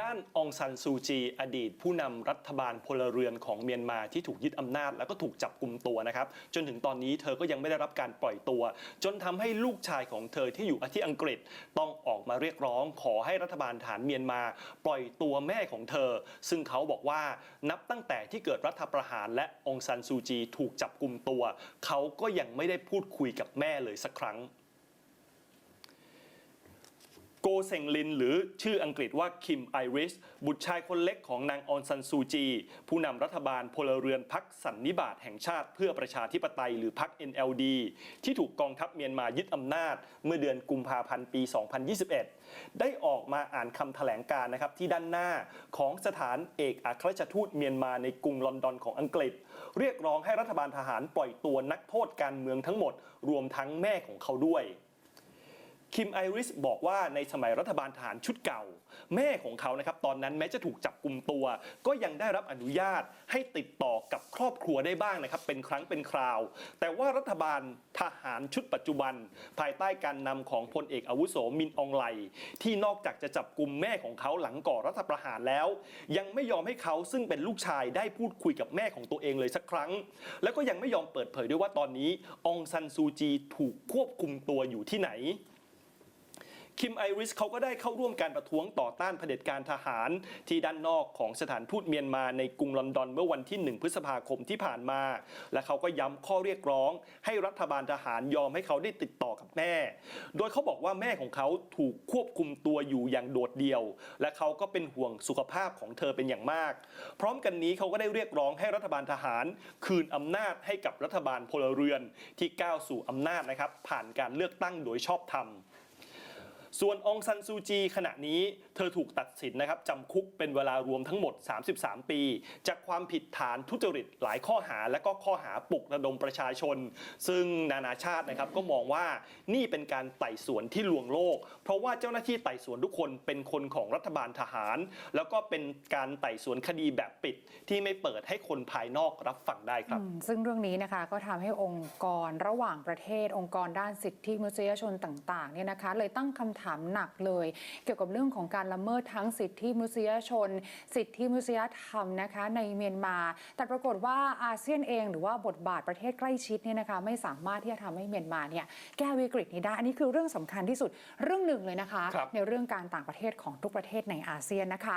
ด้านองซันซูจี อดีตผู้นำรัฐบาลพลเรือนของเมียนมาที่ถูกยึดอำนาจ แล้วก็ถูกจับกลุ่มตัวนะครับ จนถึงตอนนี้เธอก็ยังไม่ได้รับการปล่อยตัว จนทำให้ลูกชายของเธอที่อยู่ที่อังกฤษต้องออกมาเรียกร้อง ขอให้รัฐบาลฐานเมียนมา ปล่อยตัวแม่ของเธอ ซึ่งเขาบอกว่านับตั้งแต่ที่เกิดรัฐประหาร และองซันซูจี ถูกจับกลุ่มตัว เขาก็ยังไม่ได้พูดคุยกับแม่เลยสักครั้ง เซงลิน หรือชื่ออังกฤษว่าคิมไอริส บุตรชายคนเล็กของนางออนซันซูจี ผู้นำรัฐบาลพลเรือนพักสันนิบาตแห่งชาติเพื่อประชาธิปไตยหรือพัก NLD ที่ถูกกองทัพเมียนมายึดอำนาจ เมื่อเดือนกุมภาพันธ์ปี 2021 ได้ออกมาอ่านคำแถลงการนะครับที่ด้านหน้าของสถานเอกอัครราชทูตเมียนมาในกรุงลอนดอนของอังกฤษ เรียกร้องให้รัฐบาลทหารปล่อยตัวนักโทษการเมืองทั้งหมด รวมทั้งแม่ของเขาด้วย คิมไอริสบอกว่าในสมัยรัฐบาลทหารชุดเก่า แม่ของเขานะครับตอนนั้นแม้จะถูกจับกลุ่มตัว ก็ยังได้รับอนุญาตให้ติดต่อกับครอบครัวได้บ้างนะครับ เป็นครั้งเป็นคราว แต่ว่ารัฐบาลทหารชุดปัจจุบัน ภายใต้การนำของพลเอกอาวุโสมินอองไลที่นอกจากจะจับกลุ่มแม่ของเขาหลังก่อรัฐประหารแล้ว ยังไม่ยอมให้เขาซึ่งเป็นลูกชายได้พูดคุยกับแม่ของตัวเองเลยสักครั้ง แล้วก็ยังไม่ยอมเปิดเผยด้วยว่าตอนนี้องซันซูจีถูกควบคุมตัวอยู่ที่ไหน คิมไอริสเขาก็ได้เข้าร่วมการประท้วงต่อต้านเผด็จการทหาร ที่ด้านนอกของสถานทูตเมียนมาในกรุงลอนดอนเมื่อวันที่ 1 พฤษภาคมที่ผ่านมา และเขาก็ย้ำข้อเรียกร้อง ให้รัฐบาลทหารยอมให้เขาได้ติดต่อกับแม่ โดยเขาบอกว่าแม่ของเขาถูกควบคุมตัวอยู่อย่างโดดเดี่ยว และเขาก็เป็นห่วงสุขภาพของเธอเป็นอย่างมาก พร้อมกันนี้เขาก็ได้เรียกร้องให้รัฐบาลทหาร คืนอำนาจให้กับรัฐบาลพลเรือนที่ก้าวสู่อำนาจนะครับผ่านการเลือกตั้งโดยชอบธรรม ส่วนองซันซูจีขณะนี้เธอถูกตัดสินนะครับจำคุกเป็นเวลารวมทั้งหมด 33 ปี จากความผิดฐานทุจริตหลายข้อหาและก็ข้อหาปลุกระดมประชาชน ซึ่งนานาชาตินะครับก็มองว่านี่เป็นการไต่สวนที่ลวงโลก เพราะว่าเจ้าหน้าที่ไต่สวนทุกคนเป็นคนของรัฐบาลทหาร แล้วก็เป็นการไต่สวนคดีแบบปิด ที่ไม่เปิดให้คนภายนอกรับฟังได้ครับ ซึ่งเรื่องนี้นะคะก็ทำให้องค์กรระหว่างประเทศองค์กรด้านสิทธิมนุษยชนต่างๆเนี่ยนะคะเลยตั้งคำถามหนักเลย เกี่ยวกับเรื่องของการละเมิดทั้งสิทธิมนุษยชน สิทธิมนุษยธรรมนะคะในเมียนมา แต่ปรากฏว่าอาเซียนเองหรือว่าบทบาทประเทศใกล้ชิดเนี่ยนะคะไม่สามารถที่จะทำให้เมียนมาเนี่ยแก้วิกฤตนี้ได้ อันนี้คือเรื่องสำคัญที่สุดเรื่องหนึ่งเลยนะคะครับในเรื่องการต่างประเทศของทุกประเทศในอาเซียนนะคะ